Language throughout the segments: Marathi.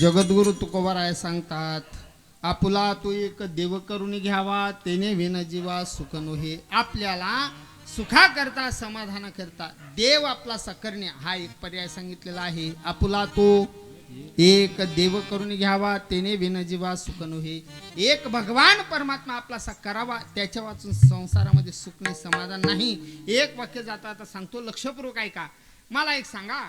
जगद्गुरु तुकोबाराय सांगतात आपुला तो एक देव करून घ्यावा तेने विन जीवा सुख हे आपल्याला सुखा करता समाधाना करता. देव आपला सकरणे हा एक पर्याय सांगितलेला आहे. आपुला तो एक देव करून घ्यावा तेने विन जीवा सुख नोहे एक भगवान परमात्मा आपला सा करावा त्याच्या वाचून संसारामध्ये सुख नाही समाधान नाही. एक वाक्य जाता आता सांगतो लक्षपूर्वक ऐका. मला एक सांगा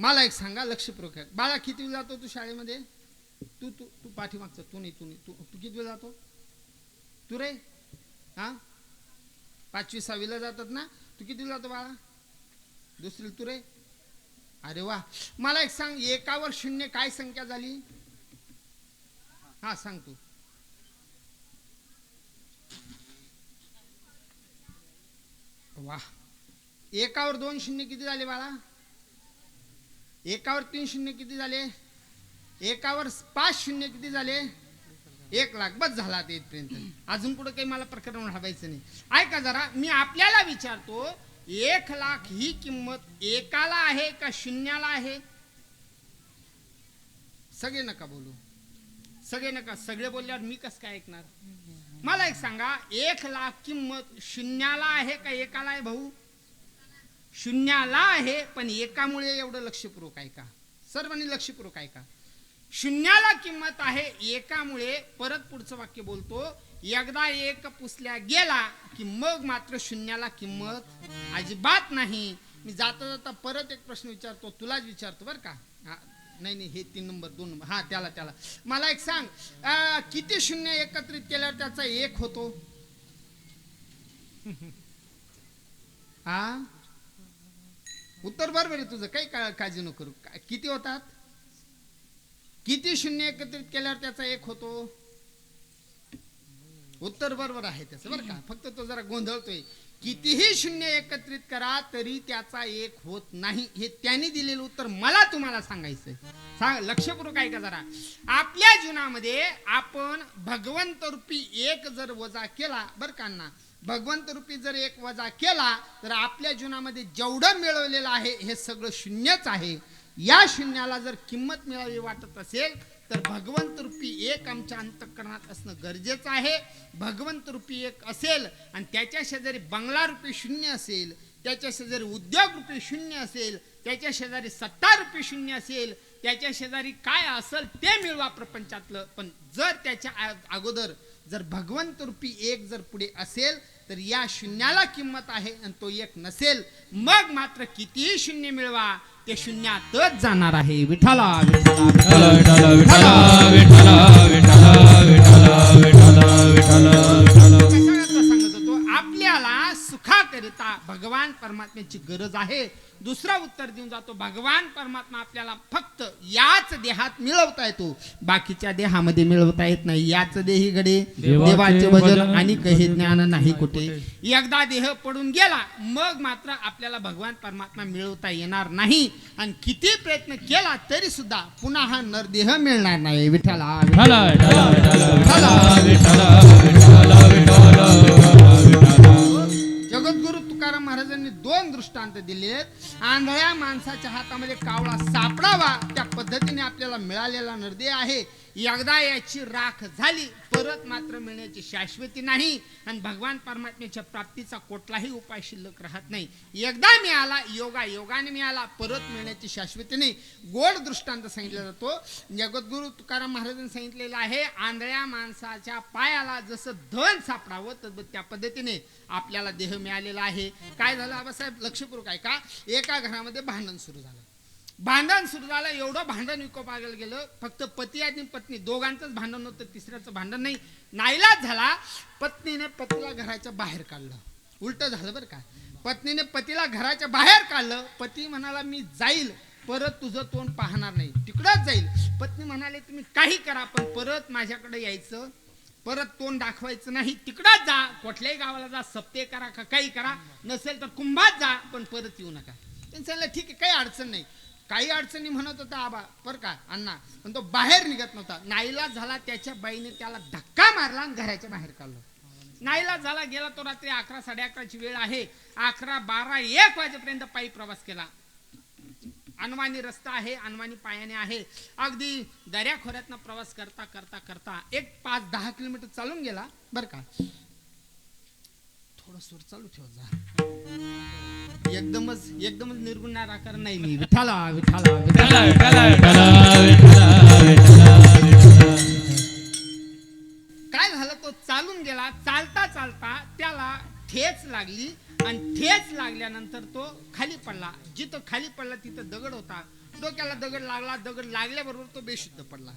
मला एक सांगा लक्षपूर्वक. बाळा किती वेळ जातो तू शाळेमध्ये? तू तू तू पाठीमागचा तू नाही तू नाही. तू तू किती वेळ जातो? तू रे? हा? पाचवी सहावीला जातात ना? तू किती वेळ जातो बाळा? दुसरी तू रे? अरे वा. मला एक सांग एकावर शून्य काय संख्या झाली? हा सांग तू. वा. एकावर दोन शून्य किती झाले बाळा? एकावर तीन शून्य किती झाले? एकावर पाच शून्य किती झाले? एक लाख. बस झाला ते इथपर्यंत. अजून पुढे काही मला प्रकरण हवायचं नाही. ऐका जरा मी आपल्याला विचारतो एक लाख ही किंमत एकाला आहे का शून्याला आहे? सगळे नका बोलू. सगळे नका. सगळे बोलल्यावर मी कसं काय ऐकणार? मला एक सांगा एक लाख किंमत शून्याला आहे का एकाला आहे भाऊ? शून्याला आहे पण एकामुळे एवढं लक्षपूर्वक आहे का? सर्वांनी लक्षपूर्वक आहे का? शून्याला किंमत आहे एकामुळे. परत पुढचं वाक्य बोलतो. एकदा एक पुसल्या गेला की मग मात्र शून्याला किंमत अजिबात नाही. मी जाता जाता परत एक प्रश्न विचारतो तुलाच विचारतो बरं का? हा, नाही नाही हे तीन नंबर दोन नंबर. हा त्याला त्याला. मला एक सांग आ, किती शून्य एकत्रित केल्यावर त्याचा एक होतो? हा उत्तर बरोबर आहे तुझं. काही का- काळजी नको करू. का- किती होतात? किती शून्य एकत्रित केल्यावर त्याचा एक होतो? उत्तर बरोबर आहे त्याचं बरं का? फक्त तो जरा गोंधळतोय. कितीही शून्य एकत्रित करा तरी त्याचा एक होत नाही. हे त्यांनी दिलेलं उत्तर मला तुम्हाला सांगायचंय. सांग लक्षपूर्वक आहे का जरा. आपल्या जीवनामध्ये आपण भगवंत रूपी एक जर वजा केला बरं का भगवंत रूपी जर एक वजा केला तर आपल्या जीवनामध्ये जेवढं मिळवलेलं आहे हे सगळं शून्यच आहे. या शून्याला जर किंमत मिळावी वाटत असेल तर भगवंत रूपी एक आमच्या अंतःकरणात असणं गरजेचं आहे. भगवंत रूपी एक असेल आणि त्याच्या शेजारी बंगला रूपी शून्य असेल त्याच्या शेजारी उद्योग रूपी शून्य असेल त्याच्या शेजारी सत्ता रूपी शून्य असेल त्याच्या शेजारी काय असेल ते मिळवा प्रपंचातलं. पण जर त्याच्या अगोदर जर भगवंत रूपी एक जर पुढे असेल तर या शून्याला किंमत आहे आणि तो एक नसेल. मग मात्र कितीही शून्य मिळवा ते शून्यातच जाणार आहे. विठाला विठाला विठाला विठाला सुखाकरिता भगवान परमात्म्याची गरज आहे दुसरा उत्तर देऊन जातो भगवान परमात्मा आपल्याला फक्त याच देहात मिळवता येतो बाकीच्या देहामध्ये मिळवता येत नाही याच देही देवाचे भजन आणि काही ज्ञान नाही कुठे. एकदा देह पडून गेला मग मात्र आपल्याला भगवान परमात्मा मिळवता येणार नाही आणि किती प्रयत्न केला तरी सुद्धा पुन्हा हा नरदेह मिळणार नाही विठ्ठला विठ्ठल जगद्गुरु तुकाराम महाराजांनी दोन दृष्टांत दिलेत. आंधळ्या माणसाच्या हातामध्ये कावळा सापडावा त्या पद्धतीने आपल्याला मिळालेला नरदे आहे. एकदा याची राख झाली परत मात्र मिळण्याची शाश्वती नाही आणि भगवान परमात्म्याच्या प्राप्तीचा कुठलाही उपाय शिल्लक राहत नाही. एकदा मिळाला योगा योगाने मिळाला परत मिळण्याची शाश्वती नाही. गोड दृष्टांत सांगितला जातो. जगद्गुरु तुकाराम महाराजांनी सांगितलेलं आहे आंधळ्या माणसाच्या पायाला जसं धन सापडावं तर त्या पद्धतीने आपल्याला देह मिळालेला आहे. काय झालं आबासाहेब लक्षपूर्वक आहे का एका घरामध्ये भांडण सुरू झालं. भांडण सुरू झालं एवढं भांडण विकोपाला गेलं. फक्त पती आणि पत्नी दोघांचंच भांडण होतं तिसऱ्याचं भांडण नाही. नाईलाज झाला पत्नीने पतीला घराच्या बाहेर काढलं. उलट झालं बरं का. पत्नीने पतीला घराच्या बाहेर काढलं. पती म्हणाला मी जाईल परत तुझं तोंड पाहणार नाही. तिकडंच जाईल. पत्नी म्हणाले तुम्ही काही करा पण परत माझ्याकडे यायचं. परत तोंड दाखवायचं नाही. तिकडंच जा. कुठल्याही गावाला जा. सप्ते करा का काही करा. नसेल तर कुंभात जा पण परत येऊ नका. त्यांनी सांगितलं ठीक आहे काही अडचण नाही. काही अडचणी म्हणत होता आबा बर का अण्णा. पण तो बाहेर निघत नव्हता. नाईलाज झाला त्याच्या बाईने त्याला धक्का मारला आणि घराच्या बाहेर काढलं. नाईला झाला गेला तो रात्री अकरा साडे अकराची वेळ आहे. अकरा बारा एक वाजेपर्यंत पायी प्रवास केला. अनवाणी रस्ता आहे अनवाणी पायाने आहे. अगदी दर्याखोऱ्यातनं प्रवास करता करता करता एक पाच दहा किलोमीटर चालून गेला बर का. थोडं सूर चालू ठेव जा. एकदमच एकदमच निर्गुणणार आकार नाही मी. विठाला विठाला विठाला विठ्ठला. काय झालं तो चालून गेला चालता चालता त्याला ठेच लागली आणि ठेच लागल्यानंतर तो खाली पडला. जिथं खाली पडला तिथं दगड होता. डोक्याला दगड लागला दगड लागल्याबरोबर तो बेशुद्ध पडला.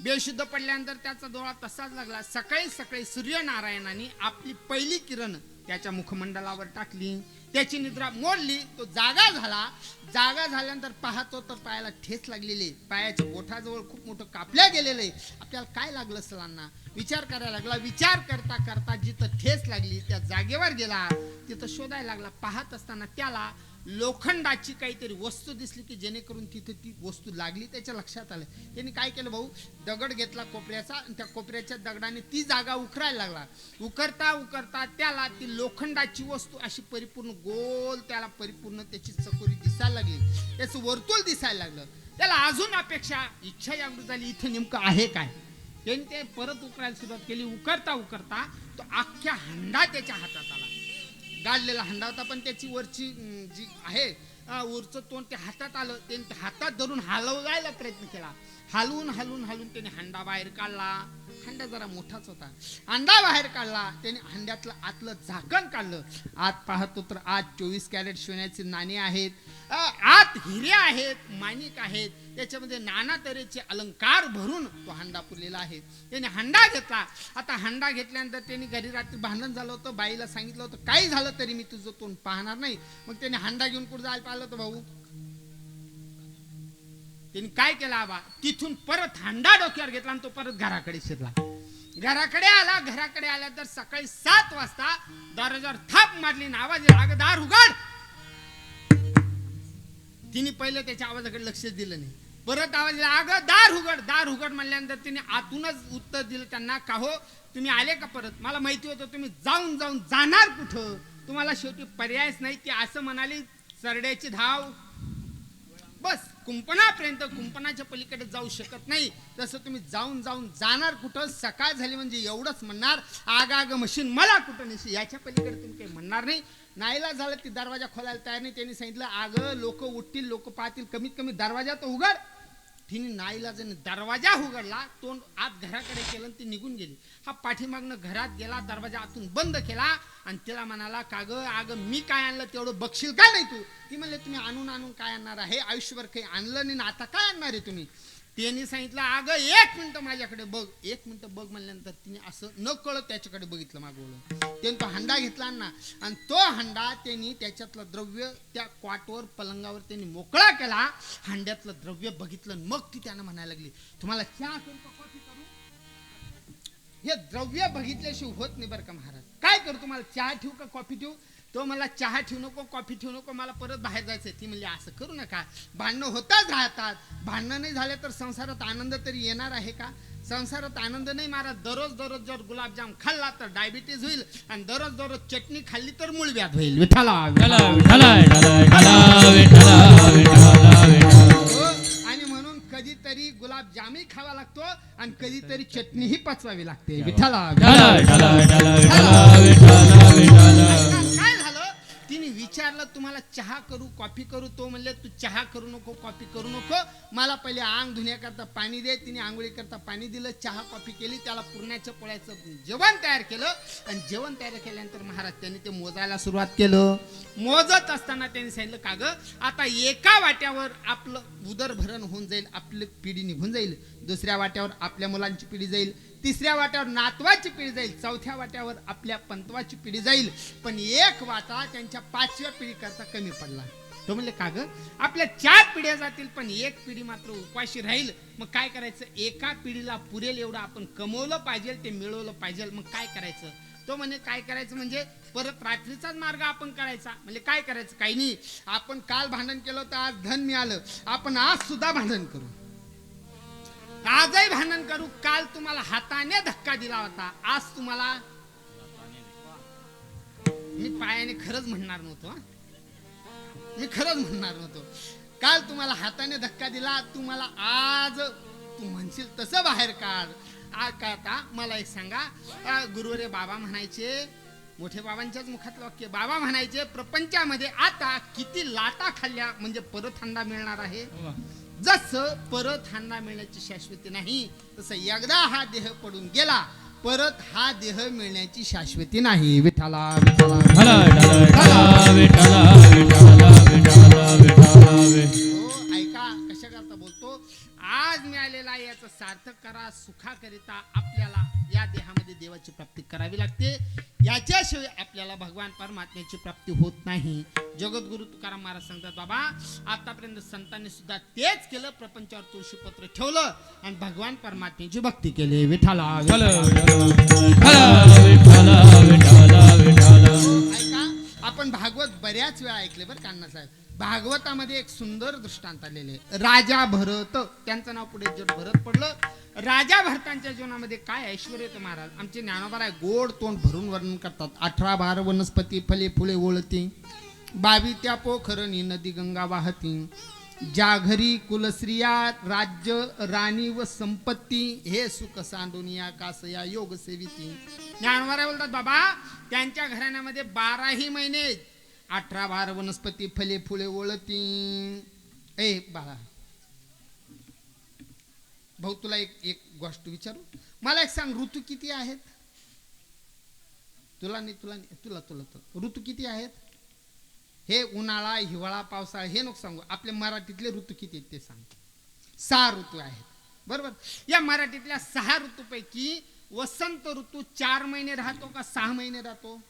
बेशुद्ध पडल्यानंतर त्याचा डोळा तसाच लागला. सकाळी सकाळी सूर्यनारायणाने आपली पहिली किरण त्याच्या मुखमंडलावर टाकली. त्याची निद्रा मोडली. तो जागा झाला. जागा झाल्यानंतर पाहतो तर पायाला ठेच लागलेली पायाच्या ओठाजवळ खूप मोठं कापल्या गेलेलं आहे. आपल्याला काय लागलं सलांना विचार करायला लागला. विचार करता करता जिथं ठेच लागली त्या जागेवर गेला. तिथं शोधायला लागला. पाहत असताना त्याला लोखंडाची काहीतरी वस्तू दिसली की जेणेकरून तिथे ती वस्तू लागली त्याच्या लक्षात आलं. त्यांनी काय केलं भाऊ? दगड घेतला कोपऱ्याचा आणि त्या कोपऱ्याच्या दगडाने ती जागा उकरायला लागला. उकरता उकरता त्याला ती लोखंडाची वस्तू अशी परिपूर्ण गोल त्याला परिपूर्ण त्याची चकोरी दिसायला लागली. त्याचं वर्तुळ दिसायला लागलं. त्याला अजून अपेक्षा इच्छा जागृत झाली इथं नेमकं आहे काय? त्यांनी ते परत उकरायला सुरुवात केली. उकरता उकरता तो अख्ख्या हंडा त्याच्या हातात आला. गाडलेला हंडा होता पण त्याची वरची जी आहे उरचं वरचं तोंड ते हातात आलं. त्याने ते हातात धरून हलवायला प्रयत्न केला. हलवून हलवून हलवून त्याने हंडा बाहेर काढला. हंडा जरा मोठाच होता. अंडा बाहेर काढला. त्याने हंड्यातलं आतलं झाकण काढलं. आत पाहतो तर आत चोवीस कॅरेट सोन्याचे नाणे आहेत. आत हिरे आहेत माणिक आहेत. त्याच्यामध्ये नाना तऱ्हेचे अलंकार भरून तो हंडा पुरलेला आहे. त्याने हंडा घेतला. आता हंडा घेतल्यानंतर त्यांनी घरी रात्री भांडण झालं होतं. बाईला सांगितलं होतं काही झालं तरी मी तुझं तोंड पाहणार नाही. मग त्याने हंडा घेऊन कुठं जायला पाहिलं होतं भाऊ? त्यांनी काय केलं आबा? तिथून परत हंडा डोक्यावर घेतला आणि तो परत घराकडे शिरला. घराकडे आला. घराकडे आला तर सकाळी सात वाजता दरवाजावर थाप मारली आणि आवाज येईल, दार उघड. तिने पहिले त्याच्या आवाजाकडे लक्ष दिलं नाही. परत आवाज दिला अगं दार उघड दार उघड म्हणल्यानंतर तिने आतूनच उत्तर दिलं त्यांना का हो तुम्ही आले का परत? मला माहिती होतं तुम्ही जाऊन जाऊन जाणार कुठं? तुम्हाला शेवटी पर्यायच नाही. ती असं म्हणाली सरड्याची धाव. बस कुंपणापर्यंत कुंपणाच्या पलीकडे जाऊ शकत नाही. तसं तुम्ही जाऊन जाऊन जाणार कुठं? सकाळ झाली म्हणजे एवढंच म्हणणार. आग आग मशीन मला कुठं नशी? याच्या पलीकडे तुम्ही काही म्हणणार नाही. नाहीला झालं ती दरवाजा खोलायला तयार नाही. त्यांनी सांगितलं आग लोक उठतील लोक पाहतील कमीत कमी दरवाजा तर उघड. तिने नाईला दरवाजा उघडला तोंड आत घराकडे केलं आणि ती निघून गेली. हा पाठीमागनं घरात गेला दरवाजा आतून बंद केला आणि तिला म्हणाला का ग अगं मी काय आणलं तेवढं बघशील का नाही तू? ती म्हणले तुम्ही आणून आणून काय आणणार आहे? आयुष्यभर काही आणलं नाही ना आता काय आणणार आहे तुम्ही? त्यांनी सांगितलं अगं एक मिनिट माझ्याकडे बघ. एक मिनिट बघ म्हणल्यानंतर तिने असं न कळत त्याच्याकडे बघितलं मागवलं. त्याने तो हंडा घेतला ना आणि तो हंडा त्यांनी त्याच्यातलं द्रव्य त्या क्वाटवर पलंगावर त्यांनी मोकळा केला. हंड्यातलं द्रव्य बघितलं मग ती त्यानं म्हणायला लागली तुम्हाला चहा करू का कॉफी करू? हे द्रव्य बघितल्याशिवाय होत नाही बरं का महाराज. काय करू? तुम्हाला चहा ठेवू का कॉफी ठेवू? तो मला चहा ठेवू नको कॉफी ठेवू नको मला परत बाहेर जायचं ती म्हणजे असं करू नका भांडणं होताच राहतात भांडणं नाही झाले तर संसारात आनंद तरी येणार आहे का संसारात आनंद नाही महाराज दररोज दररोज जर गुलाबजाम खाल्ला तर डायबिटीज होईल आणि दररोज दररोज चटणी खाल्ली तर मूळव्याध होईल विठाला आणि म्हणून कधीतरी गुलाबजामही खावा लागतो आणि कधीतरी चटणीही पचवावी लागते विठाला विचारलं तुम्हाला चहा करू कॉफी करू? तो म्हणले तू चहा करू नको कॉफी करू नको. मला पहिले आंग धुण्याकरता पाणी दे. तिने आंघोळी करता पाणी दिलं चहा कॉफी केली. त्याला पुरण्याच्या पोळ्याचं जेवण तयार केलं. आणि जेवण तयार केल्यानंतर महाराज त्यांनी ते मोजायला सुरुवात केलं. मोजत असताना त्यांनी सांगितलं का ग आता एका वाट्यावर आपलं उदरभरण होऊन जाईल आपली पिढी निघून जाईल. दुसऱ्या वाट्यावर आपल्या मुलांची पिढी जाईल. तिसऱ्या वाट्यावर नातवाची पिढी जाईल चौथ्या वाट्यावर आपल्या पंतवाची पिढी जाईल. पण एक वाटा त्यांच्या पाचव्या पिढी करता कमी पडला. तो म्हणले का ग? आपल्या चार पिढ्या जातील पण एक पिढी मात्र उपाशी राहील. मग काय करायचं? एका पिढीला पुरेल एवढं आपण कमवलं पाहिजे ते मिळवलं पाहिजे. मग काय करायचं? तो म्हणे काय करायचं म्हणजे परत रात्रीचाच मार्ग आपण करायचा म्हणजे काय करायचं? काही नाही. आपण काल भांडण केलं तर आज धन मिळालं. आपण आज सुद्धा भांडण करू. आजही भांडण करू. काल तुम्हाला हाताने धक्का दिला होता. आज तुम्हाला मी पायाने खरंच म्हणणार नव्हतो मी खरंच म्हणणार नव्हतो. काल तुम्हाला हाताने धक्का दिला. तुम्हाला आज तू म्हणशील तसं बाहेर काढ. आ का आता? मला एक सांगा. गुरुवरे बाबा म्हणायचे मोठे बाबांच्याच मुखातलं वाक्य बाबा म्हणायचे प्रपंचामध्ये आता किती लाटा खाल्ल्या म्हणजे परत थंडा मिळणार आहे? हो. जसं परत हांना मिळण्याची शाश्वती नाही तसं एकदा हा देह पडून गेला परत हा देह मिळण्याची शाश्वती नाही. विठाला विठाला हो ऐका कशा करता बोलतो? आज मिळालेला याचं सार्थक करा सुखाकरिता आपल्याला या देहामध्ये देवाची प्राप्ती करावी लागते. याच्याशिवाय आपल्याला भगवान परमात्म्याची प्राप्ती होत नाही. जगद्गुरु तुकाराम महाराज सांगतात बाबा आतापर्यंत संतांनी सुद्धा तेच केलं प्रपंचावर तुळशीपत्र ठेवलं आणि भगवान परमात्म्याची भक्ती केली. विठाला ऐका आपण भागवत बऱ्याच वेळा ऐकले बरं कान्ना साहेब भागवतामध्ये एक सुंदर दृष्टांत आलेले आहे. राजा भरत त्यांचं नाव पुढे जर भरत पडलं राजा भरतांच्या जीवनामध्ये काय ऐश्वर येतं महाराज? आमचे ज्ञानोबा आहे गोड तोंड भरून वर्णन करतात. अठरा बार वनस्पती फले फुले ओळती बावी त्या पोखरणी नदी गंगा वाहती ज्या घरी राज्य राणी व संपत्ती हे सुख सांडूनिया कासया योग सेविती ज्ञानवारा बोलतात बाबा त्यांच्या घराण्यामध्ये बाराही महिने अठरा बार वनस्पती फले फुले ओळती ए बाळा. भाऊ तुला एक एक गोष्ट विचारू? मला एक सांग ऋतू किती आहेत? तुला नाही तुला नाही तुला तुला तुला. ऋतू किती आहेत? हे उन्हाळा हिवाळा पावसाळा हे नको सांगू. आपल्या मराठीतले ऋतू किती आहेत ते सांग. सहा ऋतू आहेत. बरोबर? या मराठीतल्या सहा ऋतूपैकी वसंत ऋतू चार महिने राहतो का सहा महिने राहतो?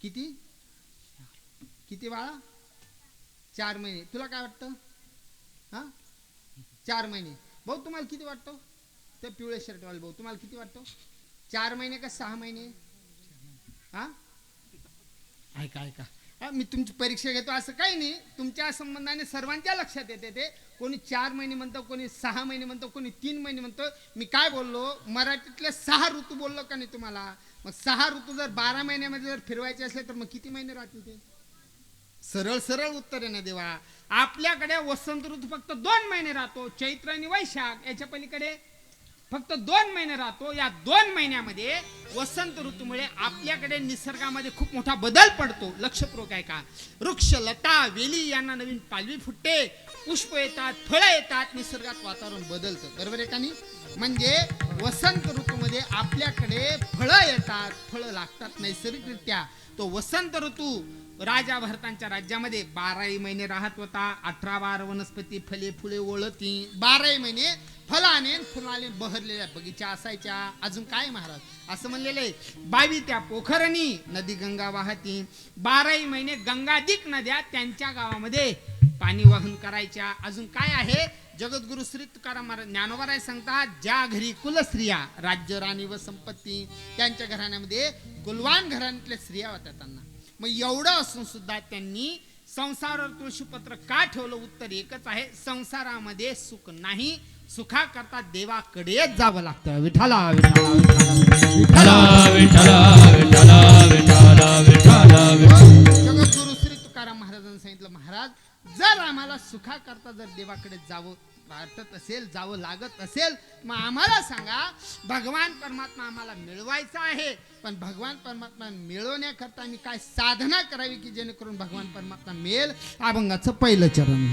किती? किती बाळा? चार महिने. तुला काय वाटतं? हा? चार महिने. भाऊ तुम्हाला किती वाटतो? ते पिवळे शर्टवाले भाऊ तुम्हाला किती वाटतो? चार महिने का सहा महिने? हा? ऐका ऐका. हा, मी तुमची परीक्षा घेतो असं काही नाही. तुमच्या संबंधाने सर्वांच्या लक्षात येते ते. कोणी चार महिने म्हणतो कोणी सहा महिने म्हणतो कोणी तीन महिने म्हणतो. मी काय बोललो? मराठीतले सहा ऋतू बोललो का नाही तुम्हाला? मग सहा ऋतू जर बारा महिन्यामध्ये जर फिरवायचे असले तर मग किती महिने राहतील ते? सरळ सरळ उत्तर आहे ना देवा. आपल्याकडे वसंत ऋतू फक्त दोन महिने राहतो चैत्र आणि वैशाख. याच्या पलीकडे फक्त दोन महिने राहतो. या दोन महिन्यामध्ये वसंत ऋतूमुळे आपल्याकडे निसर्गामध्ये खूप मोठा बदल पडतो. लक्षपूर्वक आहे का? वृक्ष लता वेली यांना नवीन पालवी फुटते. पुष्प येतात फळं येतात. निसर्गात वातावरण बदलतं. बरोबर आहे का नाही? म्हणजे वसंत ऋतूमध्ये आपल्याकडे फळं येतात. फळं लागतात नैसर्गिकरित्या. तो वसंत ऋतू राजा भरतांच्या राज्यामध्ये बाराही महिने राहत होता. अठरा बार वनस्पती फले फुले ओळती बाराही महिने फलाने फुलाने बहरलेल्या बगीचा असायच्या. अजून काय महाराज? असं म्हणलेलं आहे. बावी त्या पोखरणी नदी गंगा वाहती. बाराही महिने गंगाधिक नद्या त्यांच्या गावामध्ये पाणी वाहन करायच्या. अजून काय आहे? जगद्गुरु श्री तुकाराम महाराज ज्ञानोबाराय सांगतात ज्या घरी कुलस्त्रिया राज्य राणी व संपत्ती त्यांच्या घराण्यामध्ये कुलवान घराण्यातल्या स्त्रिया होत्या त्यांना. मग एवढं असून सुद्धा त्यांनी संसारावर तुळशीपत्र का ठेवलं? उत्तर एकच आहे संसारामध्ये सुख नाही. सुखा करता देवाकडेच जावं लागतं. विठाला विठाला विठाला जगद्गुरु श्री तुकाराम महाराजांनी सांगितलं महाराज जर आम्हाला सुखा करता जर देवाकडे जावं वाटत असेल जावं लागत असेल मग आम्हाला सांगा भगवान परमात्मा आम्हाला मिळवायचा आहे. पण भगवान परमात्मा मिळवण्याकरता आम्ही काय साधना करावी की जेणेकरून भगवान परमात्मा मिळेल? अभंगाचं पहिलं चरण.